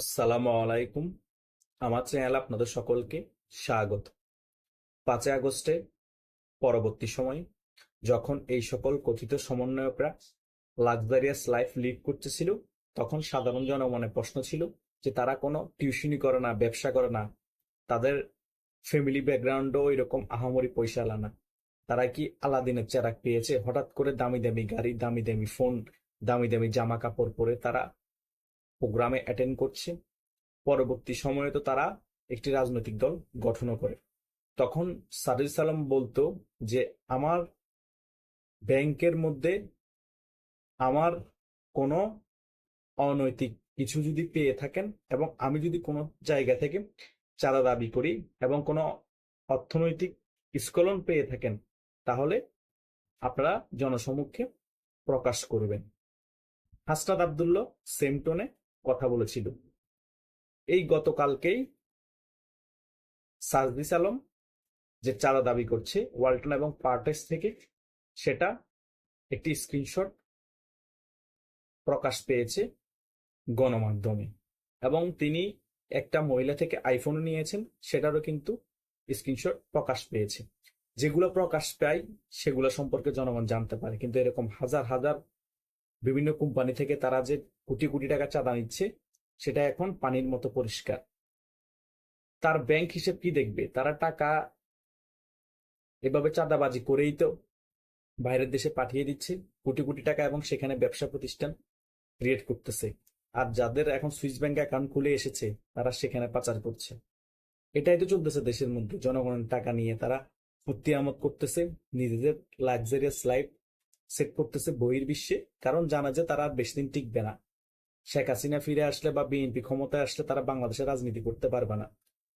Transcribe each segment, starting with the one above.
আসসালামু আলাইকুম। আমার চ্যানেল আপনাদের সকলকে স্বাগত। পাঁচই আগস্টে পরবর্তী সময়ে যখন এই সকল কথিত সমন্বয়করা লাক্সারিয়াস লাইফ লিড করতেছিল, তখন সাধারণ জনমনে প্রশ্ন ছিল যে তারা কোনো টিউশনি করে না, ব্যবসা করে না। তাদের ফ্যামিলি ব্যাকগ্রাউন্ডও এরকম আহামরি পয়সা আলা তারা কি আলাদিনের চেরাক পেয়েছে? হঠাৎ করে দামি দামি গাড়ি, দামি দামি ফোন দামি দামি জামা কাপড় পরে তারা প্রোগ্রামে অ্যাটেন্ড করছে। পরবর্তী সময়ে তো তারা একটি রাজনৈতিক দল গঠনও করে। তখন সাদির সালাম বলতো যে, আমার ব্যাংকের মধ্যে আমার কোনো অনৈতিক কিছু যদি পেয়ে থাকেন এবং আমি যদি কোনো জায়গা থেকে চাঁদা দাবি করি এবং কোনো অর্থনৈতিক স্খলন পেয়ে থাকেন, তাহলে আপনারা জনসমক্ষে প্রকাশ করবেন। হাসনাত আবদুল্লাহ সেম টোনে কথা বলেছিল। এই গতকালকেই সাজদিস আলম যে চাঁদা দাবি করছে ওয়ালটন এবং পার্টেস থেকে, সেটা একটি স্ক্রিনশট প্রকাশ পেয়েছে গণমাধ্যমে। এবং তিনি একটা মহিলা থেকে আইফোন নিয়েছেন, সেটারও কিন্তু স্ক্রিনশট প্রকাশ পেয়েছে। যেগুলো প্রকাশ পায়, সেগুলো সম্পর্কে জনগণ জানতে পারে, কিন্তু এরকম হাজার হাজার বিভিন্ন কোম্পানি থেকে তারা যে কোটি কোটি টাকা চাঁদা নিচ্ছে, সেটা এখন পানির মতো পরিষ্কার। তার ব্যাংক হিসেব কি দেখবে? তারা টাকা এভাবে চাঁদাবাজি করেই তো বাইরের দেশে পাঠিয়ে দিচ্ছে। কোটি কোটি টাকা এবং সেখানে ব্যবসা প্রতিষ্ঠান ক্রিয়েট করতেছে। আর যাদের এখন সুইস ব্যাংক অ্যাকাউন্ট খুলে এসেছে, তারা সেখানে পাচার করছে। এটাই তো চলতেছে দেশের মধ্যে। জনগণের টাকা নিয়ে তারা ফুর্তি আমদ করতেছে। নিজেদের লাক্সারিয়াস লাইফ সেট করতেছে বহির বিশ্বে, কারণ জানা যে তারা আর বেশি দিন টিকবে না। শেখ হাসিনা ফিরে আসলে বা বিএনপি ক্ষমতায় আসলে তারা বাংলাদেশে রাজনীতি করতে পারবে না।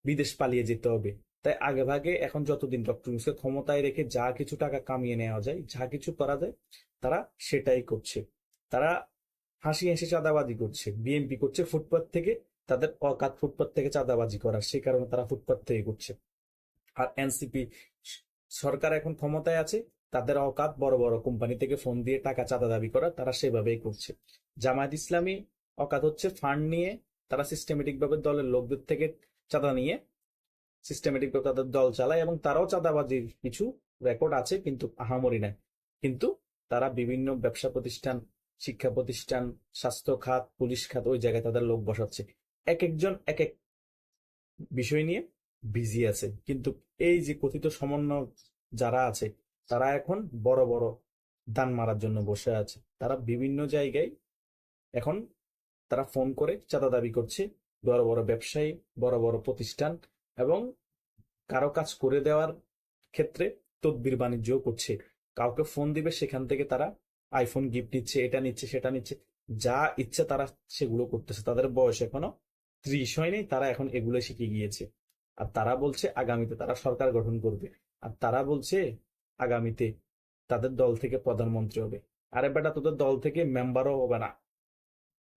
বিদেশ পালিয়ে যেতে হবে। তাই আগে ভাগে এখন যতদিন ডক্টর ইউনুসকে ক্ষমতায় রেখে যা কিছু টাকা কামিয়ে নেওয়া যায়, যা কিছু করা যায়, তারা সেটাই করছে। তারা হাসি হাসি চাঁদাবাজি করছে। বিএনপি করছে ফুটপাত থেকে, তাদের অকাত ফুটপাত থেকে চাঁদাবাজি করার সেই কারণে তারা ফুটপাত থেকে করছে। আর এনসিপি সরকার এখন ক্ষমতায় আছে তাদের অকাত বড় বড় কোম্পানি থেকে ফোন দিয়ে টাকা চাঁদা দাবি করা তারা সেভাবেই করছে। জামায়াত ইসলামী অকাত হচ্ছে ফান্ড নিয়ে তারা সিস্টেমেটিক ভাবে দলের লোকদের থেকে চাঁদা নিয়ে সিস্টেমেটিক ভাবে তাদের দল চালায় এবং তারাও চাঁদাবাজির কিছু রেকর্ড আছে কিন্তু আহামরি নাই। কিন্তু তারা বিভিন্ন ব্যবসা প্রতিষ্ঠান, শিক্ষা প্রতিষ্ঠান, স্বাস্থ্য খাত, পুলিশ খাত ওই জায়গায় তাদের লোক বসাচ্ছে। এক একজন এক এক বিষয় নিয়ে বিজি আছে। কিন্তু এই যে কথিত সমন্বয় যারা আছে তারা এখন বড় বড় দান মারার জন্য বসে আছে। তারা বিভিন্ন জায়গায় এখন তারা ফোন করে চাঁদা দাবি করছে। বড় বড় ব্যবসায়ী, বড় বড় প্রতিষ্ঠান এবং কারও কাজ করে দেওয়ার ক্ষেত্রে তদবির বাণিজ্য করছে। কাউকে ফোন দিবে, সেখান থেকে তারা আইফোন গিফট নিচ্ছে, এটা নিচ্ছে, সেটা নিচ্ছে। যা ইচ্ছে তারা সেগুলো করতেছে। তাদের বয়স এখনও ত্রিশ হয়নি, তারা এখন এগুলো শিখে গিয়েছে। আর তারা বলছে আগামীতে তারা সরকার গঠন করবে। আর তারা বলছে আগামীতে তাদের দল থেকে প্রধানমন্ত্রী হবে। আরে বেটা, তোদের দল থেকে মেম্বারও হবে না।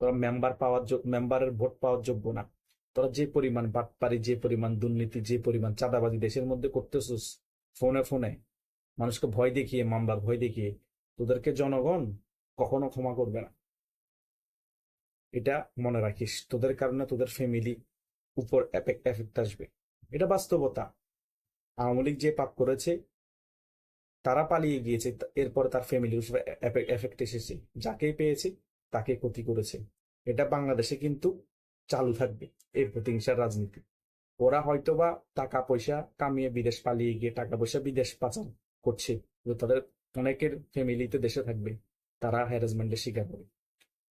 তোরা মেম্বার পাওয়ার মেম্বারের ভোট পাওয়ার যোগ্য না। তোরা যে পরিমাণ বাটপারি, যে পরিমাণ দুর্নীতি, যে পরিমাণ চাঁদাবাজি দেশের মধ্যে করতেছিস, ফোনে ফোনে মানুষকে ভয় দেখিয়ে, মামলার ভয় দেখিয়ে, তোদেরকে জনগণ কখনো ক্ষমা করবে না। এটা মনে রাখিস, তোদের কারণে তোদের ফ্যামিলি উপর এফেক্ট এফেক্ট আসবে। এটা বাস্তবতা। আওয়ামী লীগ যে পাপ করেছে তারা পালিয়ে গিয়েছে এরপর তার ফ্যামিলির এফেক্ট এসেছে। যাকেই পেয়েছে, তাকে ক্ষতি করেছে। এটা বাংলাদেশে কিন্তু চালু থাকবে এই প্রতিহিংসার রাজনীতি। ওরা হয়তোবা টাকা পয়সা কামিয়ে বিদেশ পালিয়ে গিয়ে টাকা পয়সা বিদেশ পাচার করছে তাদের অনেকের ফ্যামিলিতে দেশে থাকবে, তারা হ্যারাসমেন্টের শিকার হবে।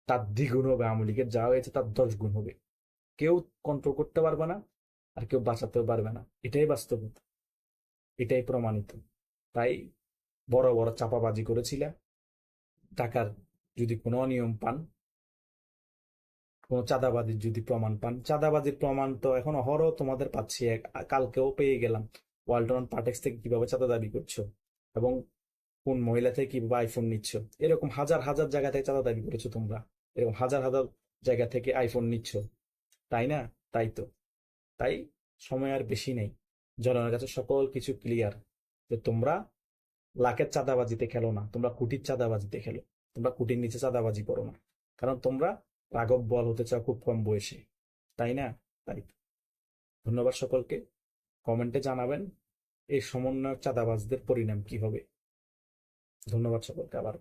তার দ্বিগুণ হবে, আওয়ামী লীগের যা হয়েছে তার দশ গুণ হবে। কেউ কন্ট্রোল করতে পারবে না, আর কেউ বাঁচাতেও পারবে না। এটাই বাস্তবতা। এটাই প্রমাণিত। তাই বড় বড় চাপাবাজি করেছিল টাকার যদি কোনো অনিয়ম পান, কোনো চাঁদাবাজির যদি প্রমাণ পান, চাঁদাবাজির প্রমাণ তো এখন অহরহ তোমাদের পাচ্ছি। কালকেও পেয়ে গেলাম। ওয়ালটন পার্টেক্স থেকে কীভাবে চাঁদা দাবি করছ? এবং কোন মহিলা থেকে কীভাবে আইফোন নিচ্ছ? এরকম হাজার হাজার জায়গা থেকে চাঁদা দাবি করেছ তোমরা। এরকম হাজার হাজার জায়গা থেকে আইফোন নিচ্ছ। তাই না? তাই তো। তাই সময় আর বেশি নেই। জনগণের কাছে সকল কিছু ক্লিয়ার যে তোমরা লাখের চাঁদাবাজিতে খেলো না, তোমরা কুটির চাঁদাবাজিতে খেলো, তোমরা কুটির নিচে চাঁদাবাজি করো না। কারণ তোমরা রাগব বল হতে চাও খুব কম বয়সে, তাই না? তাই ধন্যবাদ সকলকে। কমেন্টে জানাবেন এই সমন্বয়ক চাঁদাবাজদের পরিণাম কি হবে। ধন্যবাদ সকলকে আবার